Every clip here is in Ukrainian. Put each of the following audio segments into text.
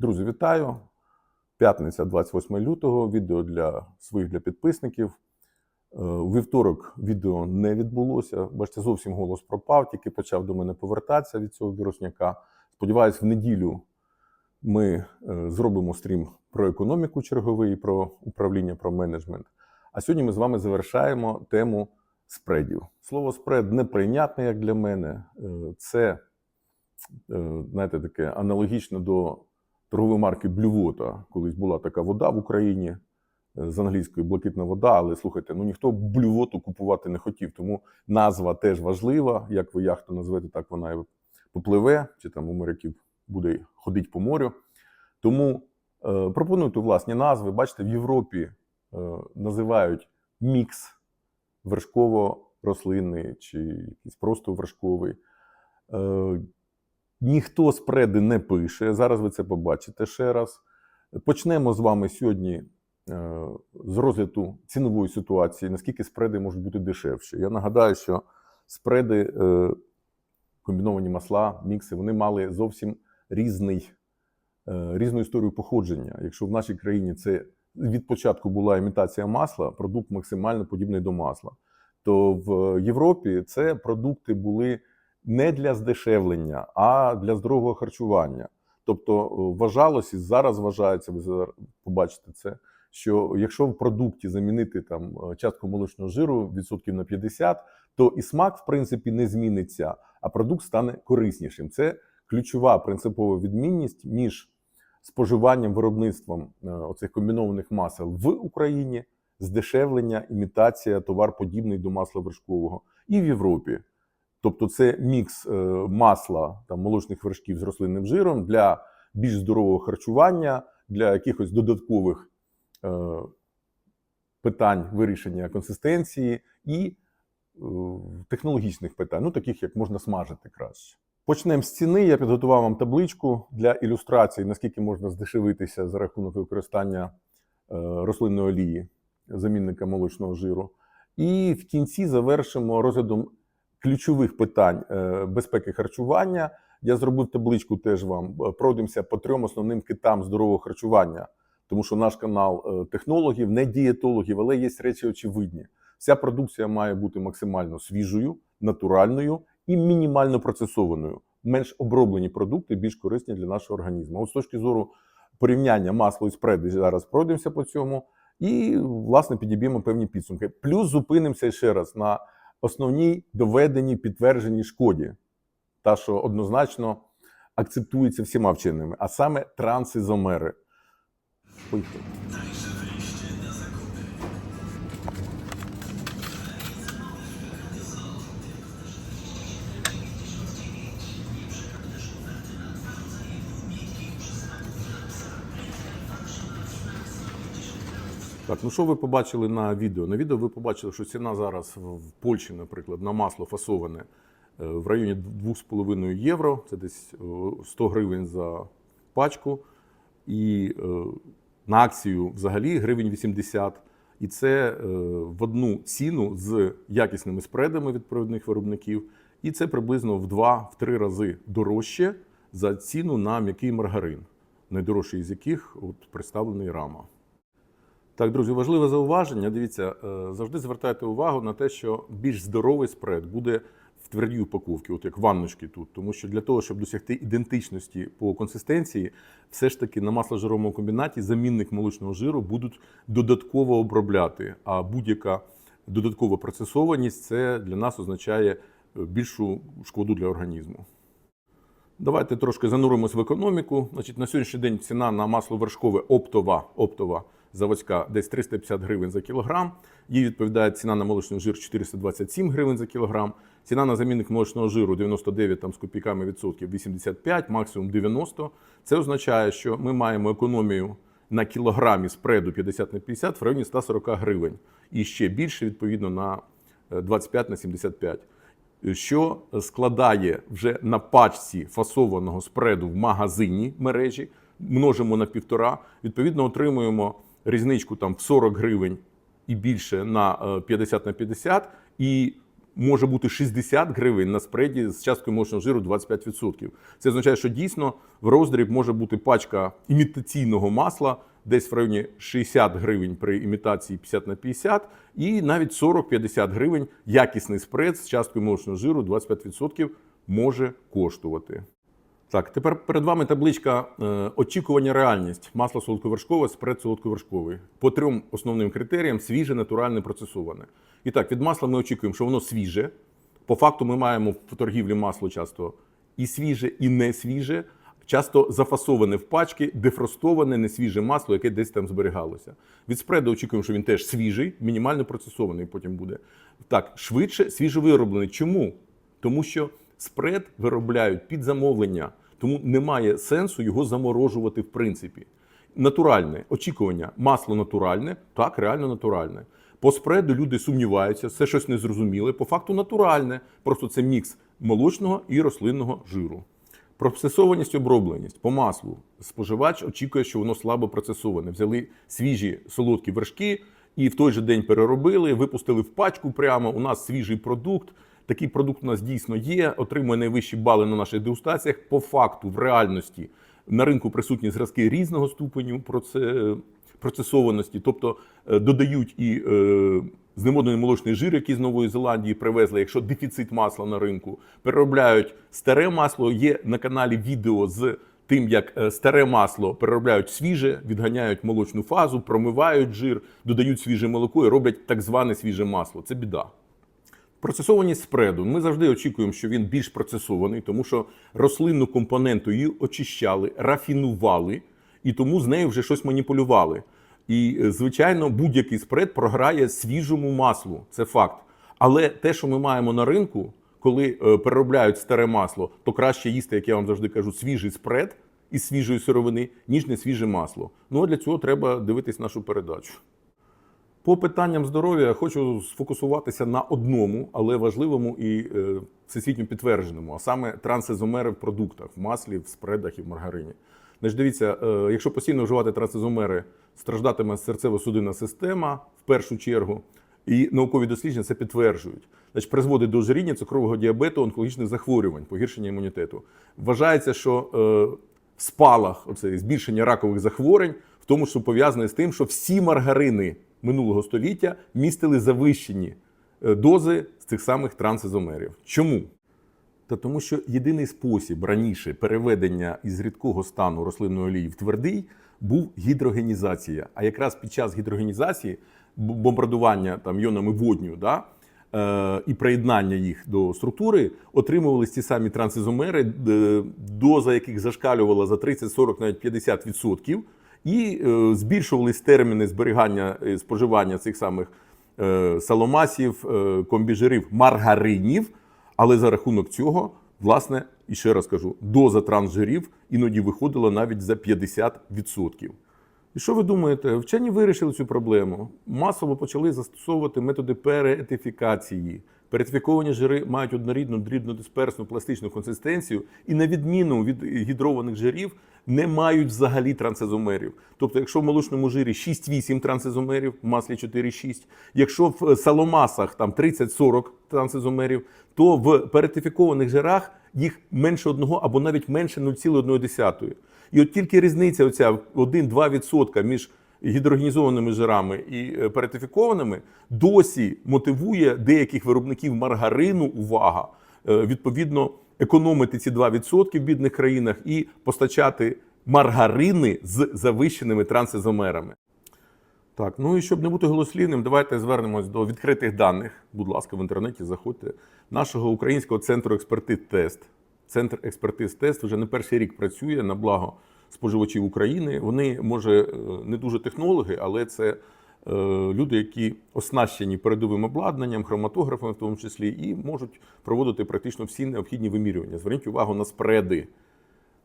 Друзі, вітаю! П'ятниця, 28 лютого. Відео для своїх для підписників. Е, У вівторок відео не відбулося. Бачите, зовсім голос пропав, тільки почав до мене повертатися від цього вірусняка. Сподіваюсь, в неділю ми е, зробимо стрім про економіку черговий, про управління, про менеджмент. А сьогодні ми з вами завершаємо тему спредів. Слово спред неприйнятне, як для мене. Е, Це, знаєте, таке аналогічно до торгової марки Блювота. Колись була така вода в Україні е, з англійської блакитна вода, але слухайте, ну ніхто блювоту купувати не хотів, тому назва теж важлива. Як ви яхту назвете, так вона і попливе, чи там у моряків буде ходити по морю. Тому е, пропонуйте власні назви. Бачите, в Європі е, називають мікс вершково-рослинний чи якийсь просто вершковий. Е, ніхто спреди не пише. Зараз ви це побачите ще раз. Почнемо з вами сьогодні е, з розгляду цінової ситуації, наскільки спреди можуть бути дешевші. Я нагадаю, що спреди, е, комбіновані масла, мікси, вони мали зовсім різний, е, різну історію походження. Якщо в нашій країні це від початку була імітація масла, продукт максимально подібний до масла, то в Європі це продукти були не для здешевлення, а для здорового харчування. Тобто е, вважалося, і зараз вважається, ви побачите це, що якщо в продукті замінити там е, частку молочного жиру відсотків на 50, то і смак, в принципі, не зміниться, а продукт стане кориснішим. Це ключова принципова відмінність між споживанням виробництвом е, оцих комбінованих масел в Україні, здешевлення, імітація, товар подібний до масла вершкового, і в Європі. Тобто це мікс е, масла там, молочних вершків з рослинним жиром для більш здорового харчування, для якихось додаткових е, питань вирішення консистенції і е, технологічних питань, ну таких як можна смажити краще. Почнемо з ціни. Я підготував вам табличку для ілюстрації, наскільки можна здешевитися за рахунок використання рослинної олії, замінника молочного жиру. І в кінці завершимо розглядом ключових питань е, безпеки харчування. Я зробив табличку теж вам. Е, Пройдемося по трьом основним китам здорового харчування, тому що наш канал е, технологів, не дієтологів, але є речі очевидні. Вся продукція має бути максимально свіжою, натуральною і мінімально процесованою. Менш оброблені продукти більш корисні для нашого організму. От з точки зору порівняння масла і спреди зараз пройдемося по цьому і, власне, підіб'ємо певні підсумки. Плюс зупинимося ще раз на основній доведеній підтвердженій шкоді, та що однозначно акцептується всіма вченими, а саме трансизомери. Поїхали. Так, ну що ви побачили на відео? На відео ви побачили, що ціна зараз в Польщі, наприклад, на масло фасоване е, в районі 2,5 євро. Це десь е, 100 гривень за пачку. І е, на акцію взагалі гривень 80. І це е, в одну ціну з якісними спредами від провідних виробників. І це приблизно в 2-3 рази дорожче за ціну на м'який маргарин, найдорожчий з яких от представлений рама. Так, друзі, важливе зауваження. Дивіться, е, завжди звертайте увагу на те, що більш здоровий спред буде в твердій упаковці, от як ванночки тут. Тому що для того, щоб досягти ідентичності по консистенції, все ж таки на масложировому комбінаті замінник молочного жиру будуть додатково обробляти. А будь-яка додаткова процесованість це для нас означає е, більшу шкоду для організму. Давайте трошки зануримось в економіку. Значить, на сьогоднішній день ціна на масло вершкове оптова, оптова заводська десь 350 гривень за кілограм. Їй відповідає ціна на молочний жир 427 гривень за кілограм. Ціна на замінник молочного жиру 99 там, з копійками відсотків 85, максимум 90. Це означає, що ми маємо економію на кілограмі спреду 50 на 50 в районі 140 гривень. І ще більше, відповідно, на е, 25 на 75 що складає вже на пачці фасованого спреду в магазині мережі, множимо на півтора, відповідно, отримуємо різничку там в 40 гривень і більше на е, 50 на 50, і може бути 60 гривень на спреді з часткою молочного жиру 25%. Це означає, що дійсно в роздріб може бути пачка імітаційного масла десь в районі 60 гривень при імітації 50 на 50 і навіть 40-50 гривень якісний спред з часткою молочного жиру 25% може коштувати. Так, тепер перед вами табличка е, очікування реальність. Масло солодковершкове, спред солодковершковий. По трьом основним критеріям свіже, натуральне, процесоване. І так, від масла ми очікуємо, що воно свіже. По факту ми маємо в торгівлі масло часто і свіже, і не свіже. Часто зафасоване в пачки, дефростоване, несвіже масло, яке десь там зберігалося. Від спреду очікуємо, що він теж свіжий, мінімально процесований потім буде. Так, швидше, свіжовироблений. Чому? Тому що спред виробляють під замовлення, тому немає сенсу його заморожувати в принципі. Натуральне очікування, масло натуральне, так, реально натуральне. По спреду люди сумніваються, це щось незрозуміле. По факту натуральне. Просто це мікс молочного і рослинного жиру. Процесованість, обробленість по маслу. Споживач очікує, що воно слабо процесоване. Взяли свіжі солодкі вершки і в той же день переробили, випустили в пачку прямо. У нас свіжий продукт. Такий продукт у нас дійсно є, отримує найвищі бали на наших дегустаціях. По факту, в реальності на ринку присутні зразки різного ступеню процесованості, тобто е, додають і е, знемодений молочний жир, який з Нової Зеландії привезли, якщо дефіцит масла на ринку, переробляють старе масло. Є на каналі відео з тим, як е, старе масло переробляють свіже, відганяють молочну фазу, промивають жир, додають свіже молоко і роблять так зване свіже масло. Це біда. Процесованість спреду. Ми завжди очікуємо, що він більш процесований, тому що рослинну компоненту її очищали, рафінували, і тому з нею вже щось маніпулювали. І, е, звичайно, будь-який спред програє свіжому маслу. Це факт. Але те, що ми маємо на ринку, коли е, переробляють старе масло, то краще їсти, як я вам завжди кажу, свіжий спред із свіжої сировини, ніж не свіже масло. Ну а для цього треба дивитись нашу передачу. По питанням здоров'я хочу сфокусуватися на одному, але важливому і е, всесвітньо підтвердженому, а саме трансезомери в продуктах, в маслі, в спредах і в маргарині. Значить, дивіться, е, якщо постійно вживати трансезомери, страждатиме серцево-судинна система в першу чергу, і наукові дослідження це підтверджують. Значить, призводить до ожиріння, цукрового діабету, онкологічних захворювань, погіршення імунітету. Вважається, що е, спалах, оце збільшення ракових захворювань, в тому, що пов'язане з тим, що всі маргарини минулого століття містили завищені е, дози з цих самих трансизомерів. Чому? Та тому, що єдиний спосіб раніше переведення із рідкого стану рослинної олії в твердий був гідрогенізація. А якраз під час гідрогенізації бомбардування там йонами водню, да, е, і приєднання їх до структури отримувались ті самі трансизомери, доза яких зашкалювала за 30, 40, навіть 50%, і е, збільшувались терміни зберігання е, споживання цих самих е, саломасів, комбіжирів, маргаринів. Але за рахунок цього, власне, і ще раз кажу, доза трансжирів іноді виходила навіть за 50%. І що ви думаєте? Вчені вирішили цю проблему. Масово почали застосовувати методи переетифікації. Перетифіковані жири мають однорідну дрібнодисперсну пластичну консистенцію і, на відміну від гідрованих жирів, не мають взагалі трансезомерів. Тобто, якщо в молочному жирі 6-8 трансезомерів, в маслі 4-6, якщо в саломасах там 30-40 трансезомерів, то в перетифікованих жирах їх менше одного або навіть менше 0,1. І от тільки різниця оця 1-2% між гідрогенізованими жирами і е, перетифікованими досі мотивує деяких виробників маргарину, увага, е, відповідно економити ці 2% в бідних країнах і постачати маргарини з завищеними трансизомерами. Так, ну і щоб не бути голослівним, давайте звернемось до відкритих даних. Будь ласка, в інтернеті заходьте. Нашого українського центру експертиз тест. Центр експертиз тест вже не перший рік працює на благо споживачів України. Вони, може, е, не дуже технологи, але це е, люди, які оснащені передовим обладнанням, хроматографами в тому числі, і можуть проводити практично всі необхідні вимірювання. Зверніть увагу на спреди.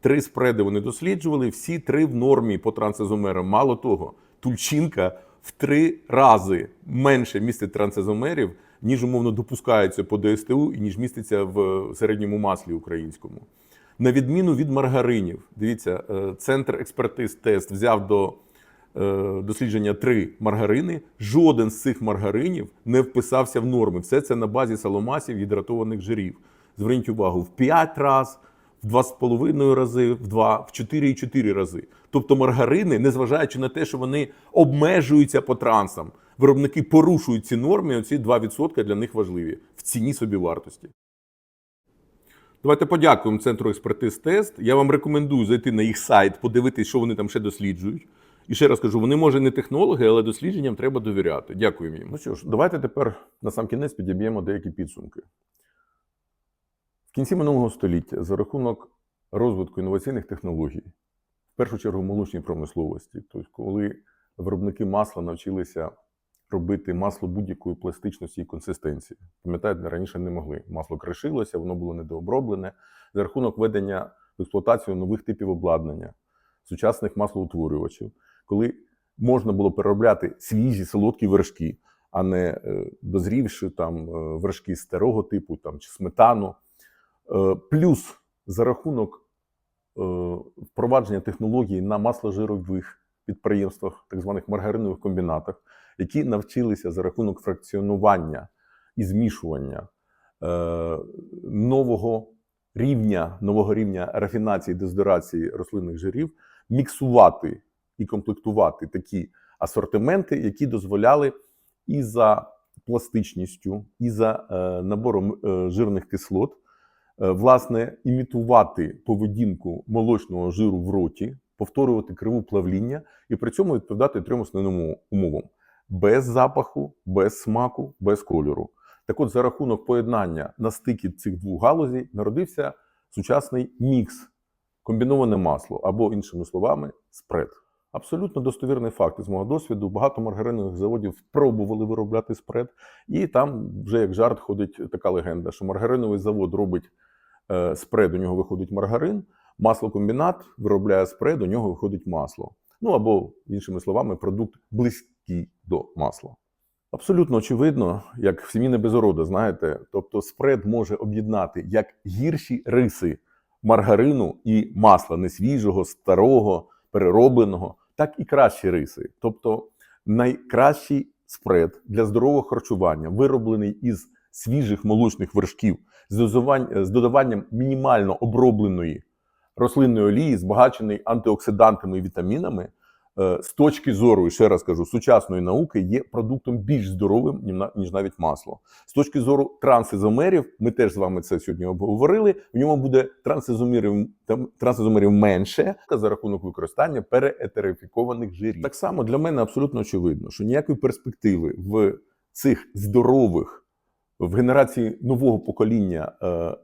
Три спреди вони досліджували, всі три в нормі по трансезомерам. Мало того, тульчинка в три рази менше містить трансезомерів, ніж умовно допускається по ДСТУ і ніж міститься в середньому маслі українському. На відміну від маргаринів, дивіться, е, центр експертиз тест взяв до е, дослідження три маргарини. Жоден з цих маргаринів не вписався в норми. Все це на базі саломасів гідратованих жирів. Зверніть увагу, в 5 разів, в 2,5 рази, в 2, в 4,4 рази. Тобто маргарини, незважаючи на те, що вони обмежуються по трансам, виробники порушують ці норми, оці 2% для них важливі в ціні собівартості. Давайте подякуємо центру експертиз тест. Я вам рекомендую зайти на їх сайт, подивитись, що вони там ще досліджують. І ще раз кажу, вони може не технологи, але дослідженням треба довіряти. Дякую їм. Ну що ж, давайте тепер на сам кінець підіб'ємо деякі підсумки. Кінці минулого століття за рахунок розвитку інноваційних технологій, в першу чергу молочній промисловості, тобто коли виробники масла навчилися робити масло будь-якої пластичності і консистенції. Пам'ятаєте, раніше не могли. Масло кришилося, воно було недооброблене. За рахунок введення в експлуатацію нових типів обладнання, сучасних маслоутворювачів, коли можна було переробляти свіжі солодкі вершки, а не е, дозрівши там е, вершки старого типу там, чи сметану. Е, Плюс за рахунок е, впровадження технологій на масложирових підприємствах, так званих маргаринових комбінатах, які навчилися за рахунок фракціонування і змішування е, нового рівня, нового рівня рафінації, дезодорації рослинних жирів, міксувати і комплектувати такі асортименти, які дозволяли і за пластичністю, і за набором жирних кислот, власне, імітувати поведінку молочного жиру в роті, повторювати криву плавління і при цьому відповідати трьом основним умовам: без запаху, без смаку, без кольору. Так от, за рахунок поєднання на стикі цих двох галузей народився сучасний мікс, комбіноване масло або, іншими словами, спред. Абсолютно достовірний факт з мого досвіду. Багато маргаринових заводів спробували виробляти спред, і там вже як жарт ходить така легенда, що маргариновий завод робить е, спред, у нього виходить маргарин, маслокомбінат виробляє спред, у нього виходить масло. Ну або, іншими словами, продукт близький до масла. Абсолютно очевидно, як в сім'ї не без орода, знаєте, тобто спред може об'єднати як гірші риси маргарину і масла несвіжого, старого, переробленого, так і кращі риси. Тобто найкращий спред для здорового харчування, вироблений із свіжих молочних вершків з, з додаванням мінімально обробленої рослинної олії, збагачений антиоксидантами і вітамінами, е, з точки зору, і ще раз кажу, сучасної науки є продуктом більш здоровим, ніж навіть масло. З точки зору трансизомерів, ми теж з вами це сьогодні обговорили. В ньому буде трансизомерів, трансизомерів менше за рахунок використання переетерифікованих жирів. Так само для мене абсолютно очевидно, що ніякої перспективи в цих здорових в генерації нового покоління е,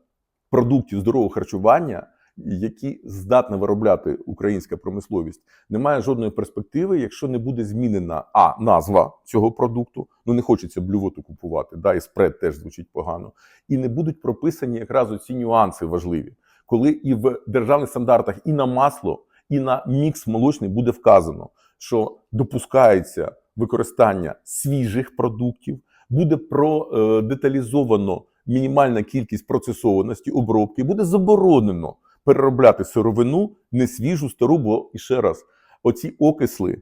продуктів здорового харчування, які здатна виробляти українська промисловість, немає жодної перспективи, якщо не буде змінена а назва цього продукту. Ну не хочеться блювоту купувати, да, і спред теж звучить погано, і не будуть прописані якраз оці нюанси важливі, коли і в державних стандартах і на масло, і на мікс молочний буде вказано, що допускається використання свіжих продуктів, буде продеталізовано мінімальна кількість процесованості, обробки, буде заборонено переробляти сировину, не свіжу, стару, бо і ще раз, оці окисли,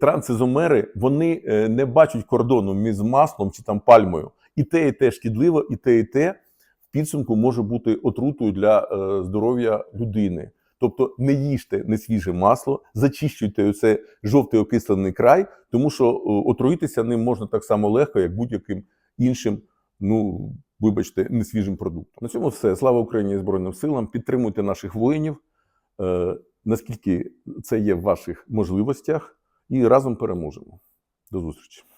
трансизомери, вони е, не бачать кордону між маслом чи там пальмою. І те, і те шкідливо, і те, і те в підсумку може бути отрутою для е, здоров'я людини. Тобто не їжте несвіже масло, зачищуйте оце жовтий окислений край, тому що е, отруїтися ним можна так само легко, як будь-яким іншим, ну вибачте, несвіжим продуктом. На цьому все. Слава Україні і Збройним силам. Підтримуйте наших воїнів, е, наскільки це є в ваших можливостях, і разом переможемо. До зустрічі.